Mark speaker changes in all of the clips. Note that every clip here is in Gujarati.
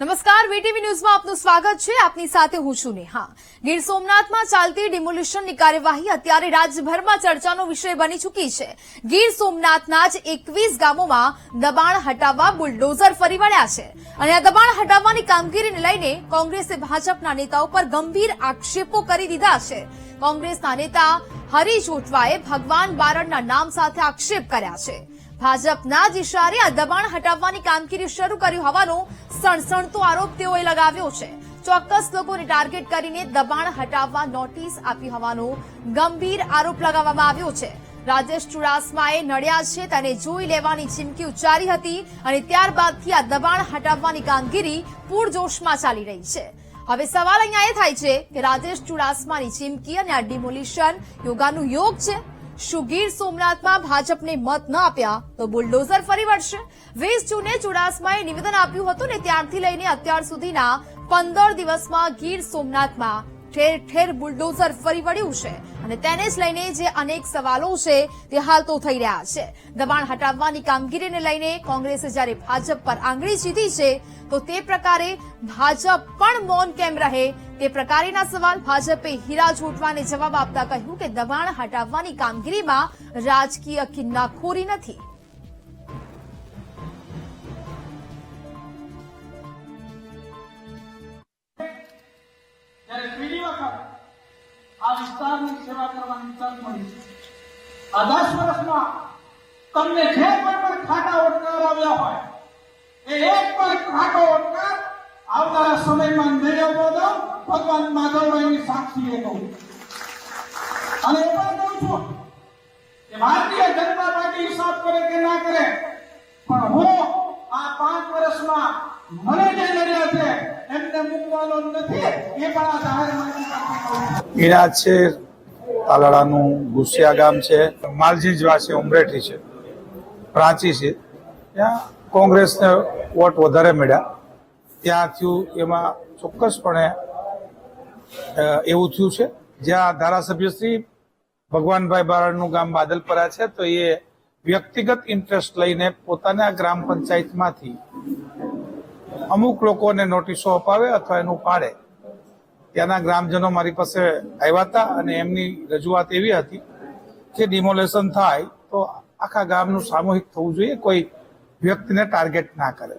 Speaker 1: નમસ્કાર, વીટીવી ન્યૂઝમાં આપનું સ્વાગત છે. આપની સાથે હું છું નેહા. ગીર સોમનાથમાં ચાલતી ડિમોલિશનની કાર્યવાહી અત્યારે રાજ્યભરમાં ચર્ચાનો વિષય બની ચૂકી છે. ગીર સોમનાથના જ એકવીસ ગામોમાં દબાણ હટાવવા બુલડોઝર ફરી વળ્યા છે. અને આ દબાણ હટાવવાની કામગીરીને લઈને કોંગ્રેસે ભાજપના નેતાઓ પર ગંભીર આક્ષેપો કરી દીધા છે. કોંગ્રેસના નેતા હરીશ જોટવાએ ભગવાન બારડના નામ સાથે આક્ષેપ કર્યા છે. ભાજપના જ ઇશારે આ દબાણ હટાવવાની કામગીરી શરૂ કરી હોવાનો સણસણતો આરોપ તેઓએ લગાવ્યો છે. ચોક્કસ લોકોને ટાર્ગેટ કરીને દબાણ હટાવવા નોટિસ આપી હોવાનો ગંભીર આરોપ લગાવવામાં આવ્યો છે. રાજેશ ચુડાસમાએ નડ્યા છે, તેને જોઈ લેવાની ચીમકી ઉચ્ચારી હતી અને ત્યારબાદથી આ દબાણ હટાવવાની કામગીરી પૂરજોશમાં ચાલી રહી છે. હવે સવાલ અહીંયા એ થાય છે કે રાજેશ ચુડાસમાની ચીમકી અને આ ડિમોલિશન યોગાનું યોગ છે? શું ગીર સોમનાથમાં ભાજપને મત ન આપ્યા તો બુલડોઝર ફરી વળશે. વીસ જૂને ચુડાસમાએ નિવેદન આપ્યું હતું ને ત્યારથી લઈને અત્યાર સુધીના પંદર દિવસમાં ગીર સોમનાથમાં ઠેર ઠેર બુલડોઝર ફરી વળ્યું છે. અને તેને જ લઈને જે અનેક સવાલો છે તે હાલ તો થઈ રહ્યા છે. દબાણ હટાવવાની કામગીરીને લઈને કોંગ્રેસે જ્યારે ભાજપ પર આંગળી સીધી છે, તો તે પ્રકારે ભાજપ પણ મૌન કેમ રહે? તે પ્રકારેના સવાલ ભાજપે હીરા છૂટવાને જવાબ આપતા કહ્યું કે દબાણ હટાવવાની કામગીરીમાં રાજકીય કિન્નાખોરી નથી.
Speaker 2: ત્યારે આ વિસ્તારની સેવા કરવાની તક મળી. આ દસ વર્ષમાં તમને જે કોઈ પણ ખાટા ઓટકાર આવ્યા હોય, એ એક પણ ખાટો ઓટકાર આવનારા સમયમાં નહીં આવવો દો ભગવાન માધવરાયની એ કહું. અને એ પણ કહું છું કે ભારતીય જનતા પાર્ટી હિસાબ કરે કે ના કરે પણ હું આ પાંચ વર્ષમાં મને જે નડ્યા છે એમને મૂકવાનો નથી એ પણ આ જાહેર મંત્રી છું
Speaker 3: છે, તાલાળાનું ગુસિયા ગામ છે માલજીજવા છે ઉમરેઠી છે, પ્રાંચી છે. ત્યાં કોંગ્રેસને વોટ વધારે મળ્યા. ત્યાં થયું, એમાં ચોક્કસપણે એવું થયું છે. જ્યાં ધારાસભ્ય શ્રી ભગવાનભાઈ બારડનું ગામ બાદલપરા છે, તો એ વ્યક્તિગત ઇન્ટરેસ્ટ લઈને પોતાના ગ્રામ પંચાયતમાંથી અમુક લોકોને નોટિસો અપાવે અથવા એનું પાડે. ત્યાંના ગ્રામજનો મારી પાસે આવ્યા હતા અને એમની રજૂઆત એવી હતી કે ડિમોલેશન થાય તો આખા ગામનું સામૂહિક થવું જોઈએ, કોઈ વ્યક્તિને ટાર્ગેટ ના કરે.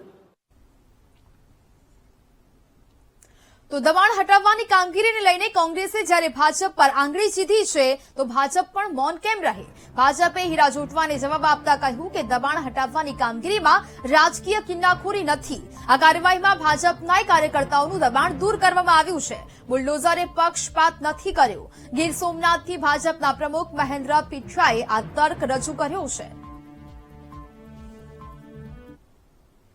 Speaker 1: તો દબાણ હટાવવાની કામગીરીને લઈને કોંગ્રેસે જ્યારે ભાજપ પર આંગળી જીધી છે, તો ભાજપ પણ મૌન કેમ રહે? ભાજપે હીરા જોટવાને જવાબ આપતા કહ્યું કે દબાણ હટાવવાની કામગીરીમાં રાજકીય કિન્નાખોરી નથી. આ કાર્યવાહીમાં ભાજપના કાર્યકર્તાઓનું દબાણ દૂર કરવામાં આવ્યું છે. બુલડોઝરે પક્ષપાત નથી કર્યો. ગીર સોમનાથથી ભાજપના પ્રમુખ મહેન્દ્ર પીઠાએ આ તર્ક રજૂ કર્યો છે.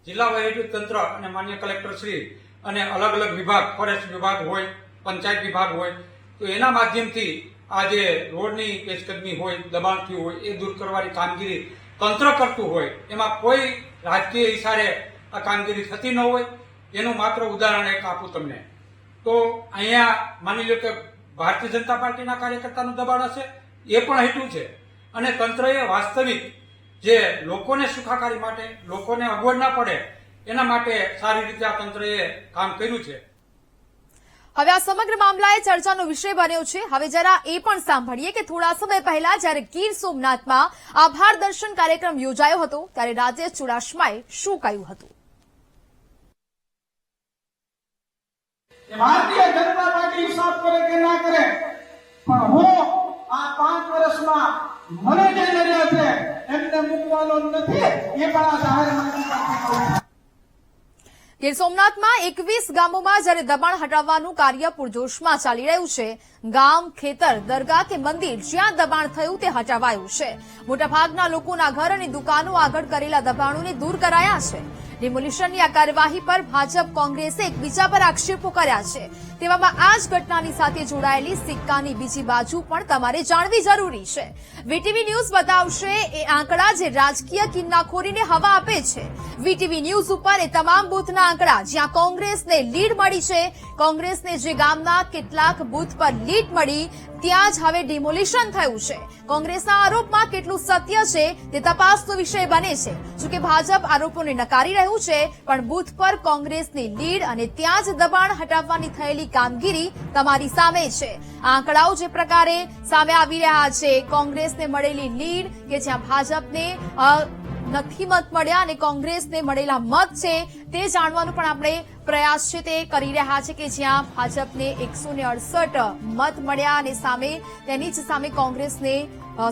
Speaker 4: જિલ્લા વહીવટી તંત્ર અને માન્ય કલેક્ટર શ્રી અને અલગ અલગ વિભાગ, ફોરેસ્ટ વિભાગ હોય, પંચાયત વિભાગ હોય, તો એના માધ્યમથી આ જે રોડની પેશકદમી હોય દબાણ થયું હોય, એ દૂર કરવાની કામગીરી તંત્ર કરતું હોય, એમાં કોઈ રાજકીય ઇશારે આ કામગીરી થતી ન હોય. એનું માત્ર ઉદાહરણ એક આપું તમને. તો અહીંયા માની લો કે ભારતીય જનતા પાર્ટીના કાર્યકર્તાનું દબાણ હશે, એ પણ હેઠું છે. અને તંત્રએ વાસ્તવિક જે લોકોને સુખાકારી માટે, લોકોને અગવડ ના પડે એના માટે સારી રીતે આ તંત્રએ કામ કર્યું છે.
Speaker 1: હવે આ સમગ્ર મામલાએ ચર્ચાનો વિષય બન્યો છે. હવે જરા એ પણ સાંભળીએ કે થોડા સમય પહેલા જ્યારે ગીર સોમનાથમાં આભાર દર્શન કાર્યક્રમ યોજાયો હતો ત્યારે રાજેશ ચુડાસમાએ શું કહ્યું હતું?
Speaker 2: ભારતીય જનતા પાર્ટી હિસાબ કરે કે ના કરે પણ હું આ પાંચ વર્ષમાં મને જે લડ્યા છે એમને મૂકવાનો નથી એ પણ આ જાહેર મંત્રી છું.
Speaker 1: ગીર સોમનાથમાં એકવીસ ગામોમાં જ્યારે દબાણ હટાવવાનું કાર્ય પૂરજોશમાં ચાલી રહ્યું છે, ગામ, ખેતર દરગાહ કે મંદિર જ્યાં દબાણ થયું તે હટાવાયું છે. મોટાભાગના લોકોના ઘર અને દુકાનો આગળ કરેલા દબાણોને દૂર કરાયા છે. ડિમોલિશનની આ કાર્યવાહી પર ભાજપ, કોંગ્રેસે એકબીજા પર આક્ષેપો કર્યા છે. તેવામાં આ જ ઘટનાની સાથે જોડાયેલી સિક્કાની બીજી બાજુ પણ તમારે જાણવી જરૂરી છે. વીટીવી ન્યૂઝ બતાવશે, એ આંકડા જે રાજકીય કિન્નાખોરીને હવા આપે છે. વીટીવી ન્યૂઝ ઉપર એ તમામ બૂથના આંકડા, જ્યાં કોંગ્રેસને લીડ મળી છે. કોંગ્રેસને જે ગામના કેટલાક બૂથ પર લીડ મળી ત્યાં જ હવે ડિમોલિશન થયું છે. કોંગ્રેસના આરોપમાં કેટલું સત્ય છે તે તપાસનો વિષય બને છે. જોકે ભાજપ આરોપોને નકારી રહ્યું છે, પણ બુથ પર કોંગ્રેસની લીડ અને ત્યાં જ દબાણ હટાવવાની થયેલી કામગીરી તમારી સામે છે. આંકડાઓ જે પ્રકારે સામે આવી રહ્યા છે, કોંગ્રેસને મળેલી લીડ કે જ્યાં ભાજપને નથી મત મળ્યા અને કોંગ્રેસને મળેલા મત છે તે જાણવાનો પણ આપણે પ્રયાસ છે તે કરી રહ્યા છે કે જ્યાં ભાજપને એકસો મત મળ્યા અને સામે તેની જ સામે કોંગ્રેસને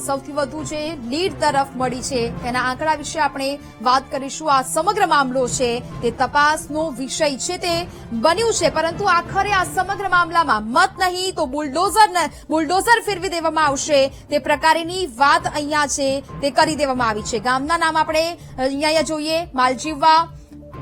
Speaker 1: સૌથી વધુ જે લીડ તરફ મળી છે તેના આંકડા વિશે આપણે વાત કરીશું. આ સમગ્ર મામલો છે તે તપાસનો વિષય છે તે બન્યું છે. પરંતુ આખરે આ સમગ્ર મામલામાં મત નહીં તો બુલડોઝર બુલડોઝર ફેરવી દેવામાં આવશે. તે પ્રકારની વાત અહીંયા છે તે કરી દેવામાં આવી છે. ગામના નામ આપણે અહીંયા જોઈએ. માલજીવા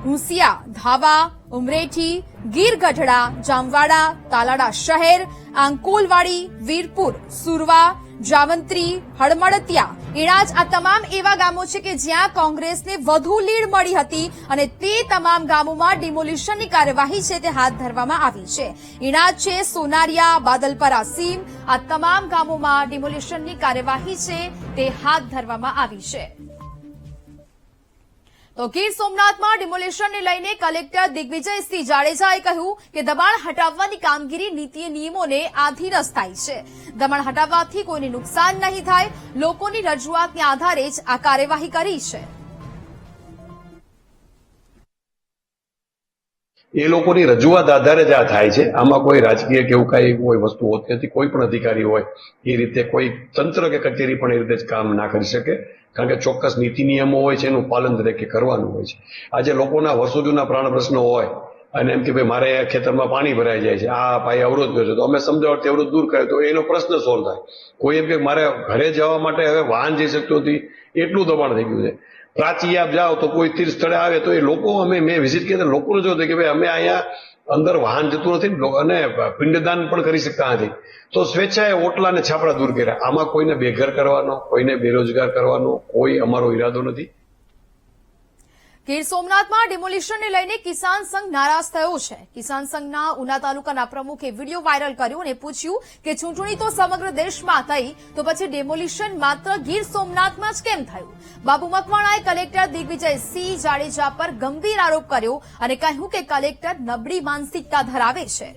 Speaker 1: હુંસિયા ધાવા, ઉમરેઠી, ગીર ગઢડા, જામવાડા, તાલાડા શહેર, આંકોલવાડી, વીરપુર, સુરવા, જાવંત્રી, હળમળતિયા એણાજ આ તમામ એવા ગામો છે કે જ્યાં કોંગ્રેસને વધુ લીડ મળી હતી અને તે તમામ ગામોમાં ડિમોલિશનની કાર્યવાહી છે તે હાથ ધરવામાં આવી છે. એણાજ છે સોનારિયા, બાદલપરા સીમ આ તમામ ગામોમાં ડિમોલિશનની કાર્યવાહી છે તે હાથ ધરવામાં આવી છે. તો ગીર સોમનાથમાં ડિમોલિશનને લઈને કલેક્ટર દિગ્વિજયસિંહ જાડેજાએ કહ્યું કે દબાણ હટાવવાની કામગીરી નીતિ નિયમોને આધીન થાય છે. દબાણ હટાવવાથી કોઈને નુકસાન નહીં થાય, લોકોની રજૂઆતના આધારે જ આ કાર્યવાહી કરી છે.
Speaker 5: એ લોકોની રજૂઆત આધારે જ આ થાય છે. આમાં કોઈ રાજકીય કે એવું કઈ કોઈ વસ્તુ હોતી નથી, કોઈ પણ અધિકારી હોય, એ રીતે કોઈ તંત્ર કે કચેરી પણ એ રીતે જ કામ ના કરી શકે. કારણ કે ચોક્કસ નીતિ નિયમો હોય છે, એનું પાલન દરેકે કરવાનું હોય છે. આજે લોકોના વર્ષો જૂના પ્રાણ પ્રશ્નો હોય, અને એમ કે ભાઈ મારે ખેતરમાં પાણી ભરાઈ જાય છે, આ ભાઈ અવરોધ કર્યો છે, તો અમે સમજાવટથી અવરોધ દૂર કર્યો, તો એનો પ્રશ્ન સોલ્વ થાય. કોઈ એમ કે મારે ઘરે જવા માટે હવે વાહન જઈ શકતો નથી, એટલું દબાણ થઈ ગયું છે. પ્રાચી આપ જાઓ તો કોઈ તીર્થ સ્થળે આવે તો એ લોકો અમે, મેં વિઝિટ કરી લોકોને જોયું કે ભાઈ અમે અહીંયા અંદર વાહન જતું નથી અને પિંડદાન પણ કરી શકતા નથી. તો સ્વેચ્છાએ ઓટલા અને છાપડા દૂર કર્યા. આમાં કોઈને બેઘર કરવાનો, કોઈને બેરોજગાર કરવાનો, કોઈ અમારો ઈરાદો નથી.
Speaker 1: ગીર સોમનાથમાં ડિમોલિશનને લઈને કિસાન સંઘ નારાજ થયો છે. કિસાન સંઘના ઉના તાલુકાના પ્રમુખે વીડિયો વાયરલ કર્યો અને પૂછ્યું કે ચૂંટણી તો સમગ્ર દેશમાં થઈ, તો પછી ડિમોલિશન માત્ર ગીર સોમનાથમાં જ કેમ થયું? બાબુ મકવાણાએ કલેક્ટર દિગ્વિજય સિંહ જાડેજા પર ગંભીર આરોપ કર્યો અને કહ્યું કે કલેક્ટર નબળી માનસિકતા ધરાવે છે.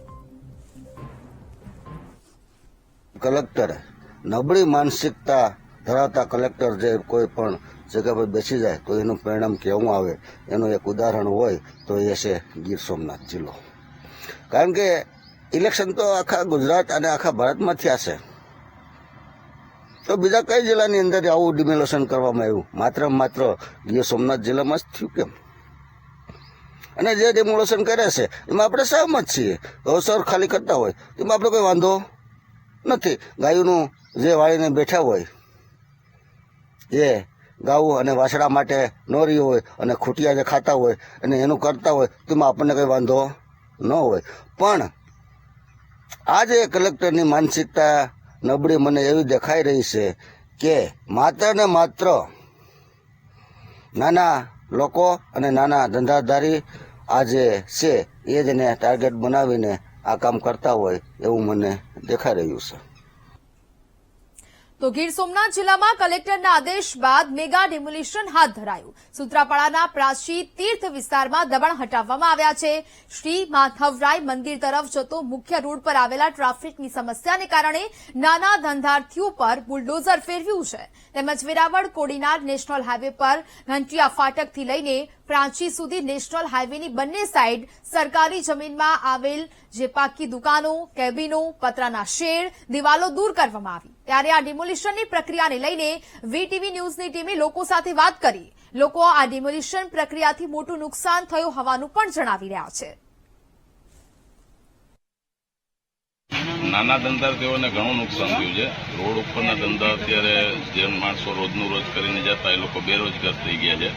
Speaker 6: કલેક્ટર, નબળી માનસિકતા ધરાવતા કલેક્ટર જે કોઈ પણ જગ્યા પર બેસી જાય તો એનું પરિણામ કેવું આવે. એનું એક ઉદાહરણ હોય તો એ છે ગીર સોમનાથ જિલ્લો. કારણ કે ઇલેક્શન તો આખા ગુજરાત અને આખા ભારતમાં થયા છે. તો બીજા કઈ જિલ્લાની અંદર આવું ડિમોલેશન કરવામાં આવ્યું? માત્ર માત્ર ગીર સોમનાથ જિલ્લામાં જ થયું કેમ? અને જે ડિમોલેશન કરે છે, એમાં આપણે સહમત છીએ. અવસર ખાલી કરતા હોય, એમાં આપણે કોઈ વાંધો નથી. ગાયોનું જે વાળીને બેઠા હોય, એ ગાવું અને વાસડા માટે નોરી હોય અને ખૂટિયા જે ખાતા હોય અને એનું કરતા હોય, તેમાં આપણને કંઈ વાંધો ન હોય. પણ આજે કલેક્ટરની માનસિકતા નબળી મને એવી દેખાઈ રહી છે કે માત્ર ને માત્ર નાના લોકો અને નાના ધંધાધારી આજે છે, એ જ એને ટાર્ગેટ બનાવીને આ કામ કરતા હોય એવું મને દેખાઈ રહ્યું છે.
Speaker 1: તો ગીર સોમનાથ જિલ્લામાં કલેક્ટરના આદેશ બાદ મેગા ડિમોલિશન હાથ ધરાયું. સુત્રાપાડાના પ્રાચી તીર્થ વિસ્તારમાં દબાણ હટાવવામાં આવ્યા છે. શ્રી માધવરાય મંદિર તરફ જતો મુખ્ય રોડ પર આવેલા ટ્રાફિકની સમસ્યાને કારણે નાના ધંધાર્થીઓ પર બુલડોઝર ફેરવ્યું છે. તેમજ વેરાવળ કોડીનાર નેશનલ હાઈવે પર ઘંટિયા ફાટકથી લઈને પ્રાંચી સુધી નેશનલ હાઈવેની બંને સાઈડ સરકારી જમીનમાં આવેલ જે પાકી દુકાનો, કેબિનો, પતરાના શેડ, દિવાલો દૂર કરવામાં આવી. ત્યારે આ ડિમોલિશનની પ્રક્રિયાને લઈને વીટીવી ન્યૂઝની ટીમે લોકો સાથે વાત કરી. લોકો આ ડિમોલિશન પ્રક્રિયાથી મોટું નુકસાન થયું હોવાનું પણ જણાવી રહ્યા છે.
Speaker 7: નાના ધંધાર્થીઓને ઘણું નુકસાન થયું છે. રોડ ઉપરના ધંધા અત્યારે જે માણસો રોજનું રોજ કરીને જતા એ લોકો બેરોજગાર થઈ ગયા છે.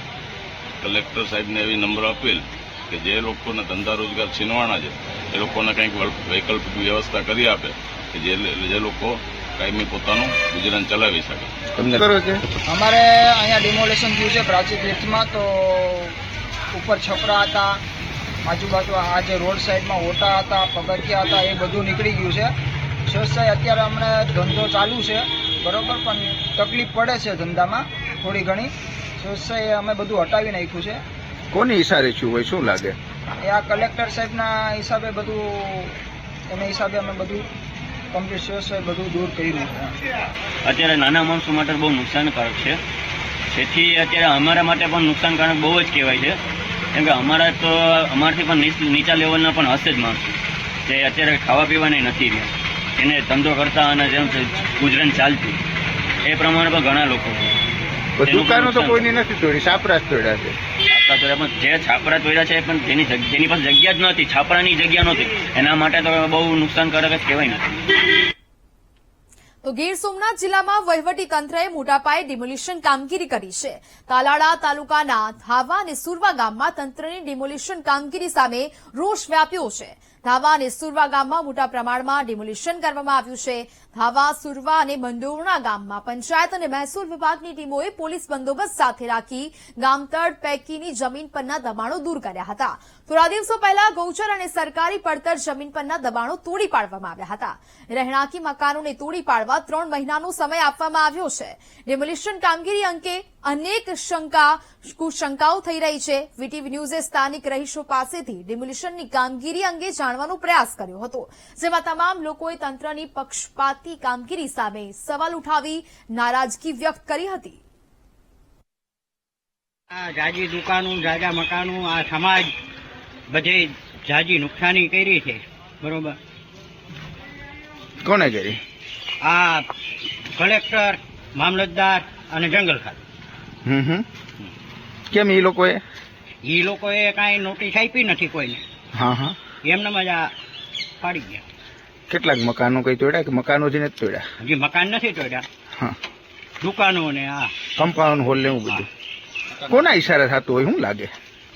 Speaker 7: કલેક્ટર સાહેબને એવી નમ્ર અપીલ કે જે લોકોને ધંધા રોજગાર છીનવાના છે, એ લોકોને કંઈક વૈકલ્પિક વ્યવસ્થા કરી આપે કે જે લોકો કાયમી પોતાનું ગુજરાન ચલાવી શકે.
Speaker 8: અમારે અહીંયા ડિમોલેશન થયું છે પ્રાચી તીર્થમાં તો ઉપર છપરા હતા આજુબાજુ આ જે રોડ સાઈડમાં ઓટા હતા પગથિયા હતા એ બધું નીકળી ગયું છે. વ્યવસાય અત્યારે હમણાં ધંધો ચાલુ છે બરોબર પણ તકલીફ પડે છે ધંધામાં થોડી ઘણી. વ્યવસાય અમે બધું હટાવી નાખ્યું છે.
Speaker 9: કોની ઈશારે છું હોય શું લાગે?
Speaker 8: એ આ કલેક્ટર સાહેબના હિસાબે બધું એના હિસાબે અમે બધું કમ્પ્લીટ વ્યવસાય બધું દૂર કર્યું.
Speaker 10: અત્યારે નાના માણસો માટે બહુ નુકસાનકારક છે. તેથી અત્યારે અમારા માટે પણ નુકસાનકારક બહુ જ કહેવાય છે. કેમ કે અમારા તો અમારથી પણ નીચ- નીચા લેવલના પણ હશે જ માણસો. જે અત્યારે ખાવા પીવાની નથી રહ્યા. એને ધંધો કરતા અને જેમ ગુજરાન ચાલતું. એ પ્રમાણે પણ ઘણા લોકો. છે
Speaker 9: દુકાનો તો કોઈની નથી તોડી સાપરા જ તોડ્યા છે.
Speaker 10: જે છાપરા તોડ્યા છે, પણ જગ- જેની પાસે જગ્યા જ નથી છાપરાની જગ્યા નથી એના માટે તો બહુ નુકસાનકારક જ કહેવાય નથી
Speaker 1: તો ગીર સોમનાથ જિલ્લામાં વહીવટી તંત્રએ મોટાપાયે ડિમોલિશન કામગીરી કરી છે. તાલાળા તાલુકાના ધાવા અને સુરવા ગામમાં તંત્રની ડિમોલિશન કામગીરી સામે રોષ વ્યાપ્યો છે. ધાવા અને સુરવા ગામમાં મોટા પ્રમાણમાં ડિમોલિશન કરવામાં આવ્યું છે. ધાવા, સુરવા અને બંડોરણા ગામમાં પંચાયત અને મહેસૂલ વિભાગની ટીમોએ પોલીસ બંદોબસ્ત સાથે રાખી ગામતળ પૈકીની જમીન પરના દબાણો દૂર કર્યા હતા. થોડા દિવસો પહેલા ગૌચર અને સરકારી પડતર જમીન પરના દબાણો તોડી પાડવામાં આવ્યા હતા. રહેણાંકી મકાનોને તોડી પાડવા ત્રણ મહિનાનો સમય આપવામાં આવ્યો છે. ડિમોલિશન કામગીરી અંગે અનેક શંકા, કુશંકાઓ થઈ રહી છે. વીટીવી ન્યૂઝે સ્થાનિક રહીશો પાસેથી ડિમોલિશનની કામગીરી અંગે જાણવાનો પ્રયાસ કર્યો હતો જેમાં તમામ લોકોએ તંત્રની પક્ષપાતી કામગીરી સામે સવાલ ઉઠાવી નારાજગી વ્યક્ત કરી હતી.
Speaker 11: આ જાજી દુકાનો જાજા મકાનો આ સમાજ બધે જાજી નુકસાની કરી છે બરોબર?
Speaker 9: કોને કરી?
Speaker 11: આ કલેક્ટર મામલતદાર અને જંગલ ખાતું.
Speaker 9: હમ હમ. કેમ એ લોકોએ?
Speaker 11: એ લોકોએ કાંઈ નોટિસ આપી નથી કોઈને.
Speaker 9: હા હા.
Speaker 11: એમને મજા પાડી ગયા.
Speaker 9: કેટલાક મકાનો કઈ તોડ્યા કે મકાનો જ નથી તોડ્યા?
Speaker 11: હજી મકાન નથી તોડ્યા.
Speaker 9: હા.
Speaker 11: દુકાનો ને આ.
Speaker 9: કમ્પાઉન્ડ હોલ ને એવું બધું. કોના ઈશારે થતું હોય શું લાગે?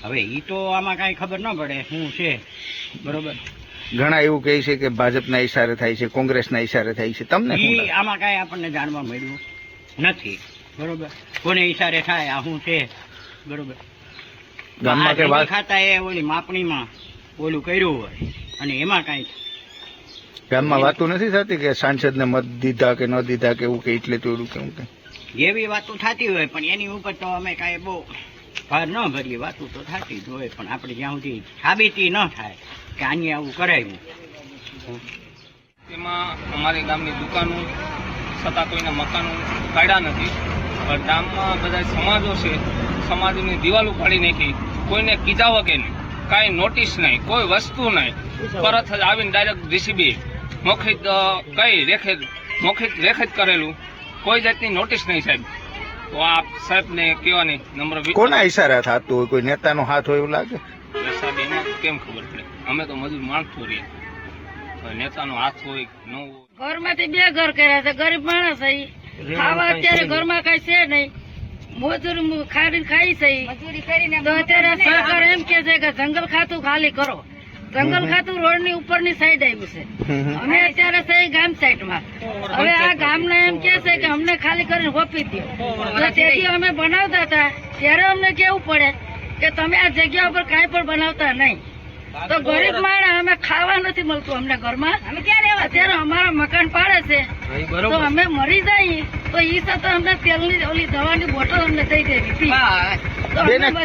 Speaker 11: હવે એ તો આમાં કાંઈ ખબર ન પડે શું છે? બરોબર.
Speaker 9: ઘણા એવું કહે છે કે ભાજપના ઈશારે થાય છે કોંગ્રેસના ઈશારે થાય છે. તમને શું
Speaker 11: આમાં કાંઈ આપણને જાણવા મળ્યું નથી. બરોબર. કોને ઈશારે થાય આ શું છે? બરોબર.
Speaker 9: ગામમાં કે વાત
Speaker 11: ખાતા એ ઓલી માપણીમાં ઓલું કર્યું હોય. અને એમાં કાંઈ
Speaker 9: ગામમાં વાતો નથી થતી કે સાંસદને મત દીધા કે ન દીધા કે એવું કે એટલે તોડ્યું કે એવું કઈ
Speaker 11: એવી વાતો થતી હોય પણ એની ઉપર તો અમે કાંઈ બહુ ભાર ન ભરીએ. વાતો તો થતી જ હોય પણ આપણે જ્યાં સુધી સાબિતી ન થાય કે આની આવું કરાયું.
Speaker 12: તેમાં અમારી ગામની દુકાનો છતાં કોઈના મકાનો કાઢ્યા નથી. પણ ગામમાં બધા સમાજો છે સમાજની દિવાલ ઉપાડી નાખી. કોઈને કીધા વગે નહીં. કાંઈ નોટિસ નહીં કોઈ વસ્તુ નહીં. તરત જ આવીને ડાયરેક્ટ ડીસીબી મોખિત કઈ રેખે મોખિત રેખિત કરેલું. કોઈ જાતની નોટિસ નહીં સાહેબ. તો આપ સાહેબને કહેવાની વિનંતી.
Speaker 9: કોના ઈશારે થતું હોય? કોઈ નેતાનો હાથ હોય એવું લાગે?
Speaker 12: સાહેબ એને કેમ ખબર પડે? અમે તો મજૂર માણસો રહીએ નેતાનો હાથ હોય ન હોય?
Speaker 13: ઘરમાંથી બે ઘર કર્યા છે. ગરીબ માણસ છે ઈ. ખાવા અત્યારે ઘરમાં કઈ છે નહીં. મજૂરી ખાડી ખાઈ છે. તો અત્યારે સરકાર એમ કે છે કે જંગલ ખાતું ખાલી કરો. જંગલ ખાતું રોડની ઉપરની સાઈડ આવ્યું છે. અમે અત્યારે છે ગામ સાઈડમાં. હવે આ ગામના એમ કે છે કે અમને ખાલી કરીને હોપી દો તો તેથી અમે બનાવતા હતા. ત્યારે અમને કેવું પડે કે તમે આ જગ્યા ઉપર કાંઈ પણ બનાવતા નહીં. તો ગરીબ માણસ અમે ખાવા નથી મળતું અમને ઘરમાં. અત્યારે અમારા મકાન છે. તો અમે મરી જઈએ તો ઈ સાથે અમને તેલની ઓલી દવાની બોટલ અમને દઈ દેવી હતી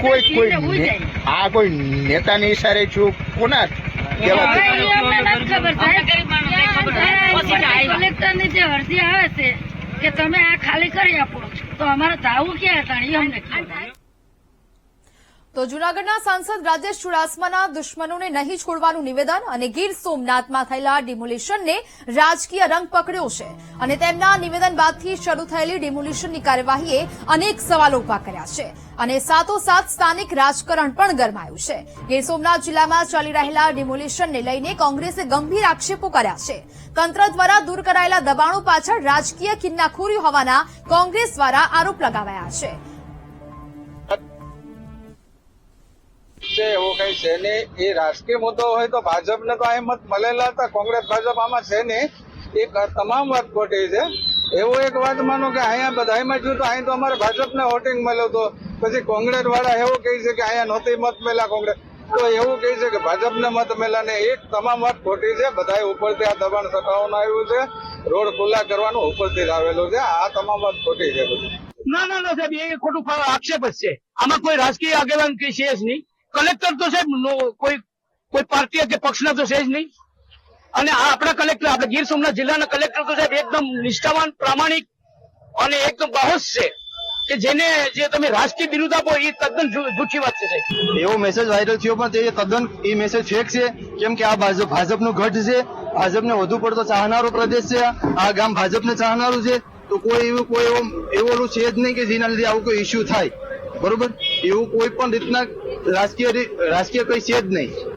Speaker 9: કોઈ કોઈ. આ કોઈ નેતાની ઈશારે છું? કોના
Speaker 13: કલેક્ટરની જે અરજી આવે છે કે તમે આ ખાલી કરી આપો. તો અમારે જાવું ક્યાં હતા? અમને
Speaker 1: તો જૂનાગઢના સાંસદ રાજેશ ચુડાસમાના દુશ્મનોને નહીં છોડવાનું નિવેદન અને ગીર સોમનાથમાં થયેલા ડિમોલિશનને રાજકીય રંગ પકડ્યો છે. અને તેમના નિવેદન બાદથી શરૂ થયેલી ડિમોલિશનની કાર્યવાહીએ અનેક સવાલો ઊભા કર્યા છે અને સાથોસાથ સ્થાનિક રાજકારણ પણ ગરમાયું છે. ગીર સોમનાથ જિલ્લામાં ચાલી રહેલા ડિમોલિશનને લઈને કોંગ્રેસે ગંભીર આક્ષેપો કર્યા છે. તંત્ર દ્વારા દૂર કરાયેલા દબાણો પાછળ રાજકીય કિન્નાખોરી હોવાના કોંગ્રેસ દ્વારા આરોપ લગાવાયા છે.
Speaker 3: છે એવો કઈ છે નહીં. એ રાજકીય મુદ્દો હોય તો ભાજપને તો આ મત મળેલા હતા. કોંગ્રેસ, ભાજપ આમાં છે નહીં. એ તમામ વાત ખોટી છે. એવો એક વાત માનો કે અહીંયા બધામાં થયું તો અહીં તો અમારે ભાજપને વોટિંગ મળ્યો હતો. પછી કોંગ્રેસ વાળા એવું કહે છે કે અહીંયા નહોતી મત મળ્યા કોંગ્રેસ.
Speaker 14: તો એવું કહે છે કે ભાજપને મત મેલાને એક તમામ વાત ખોટી છે. બધા ઉપરથી આ દબાણ સતાવવાનું આવ્યું છે. રોડ ખુલ્લા કરવાનું ઉપરથી જ આવેલું છે. આ તમામ વાત ખોટી છે બધું.
Speaker 15: ના ના ના સાહેબ, એ ખોટું આક્ષેપ જ છે. આમાં કોઈ રાજકીય આગેવાન કઈ છે જ નહીં. કલેક્ટર તો સાહેબ કોઈ કોઈ પાર્ટી કે પક્ષના તો છે જ નહીં. અને આપણા કલેક્ટર, આપણે ગીર સોમનાથ જિલ્લાના કલેક્ટર તો સાહેબ એકદમ નિષ્ઠાવાન, પ્રામાણિક અને એકદમ બાહોશ છે કે જેને, જે તમે રાજકીય બિરુદ આપો, એ તદ્દન જૂઠી વાત છે સાહેબ.
Speaker 16: એવો મેસેજ વાયરલ થયો પણ તે તદ્દન એ મેસેજ ફેક છે. કેમ કે આ ભાજપ, ભાજપનું ગઢ છે. ભાજપને વધુ પડતો ચાહનારો પ્રદેશ છે. આ ગામ ભાજપને ચાહનારું છે. તો કોઈ એવું, કોઈ એવો એવો છે જ નહીં કે જેના લીધે આવું કોઈ ઇસ્યુ થાય. બરોબર? એવું કોઈ પણ રીતના રાજકીય રાજકીય કઈ છે જ નહીં.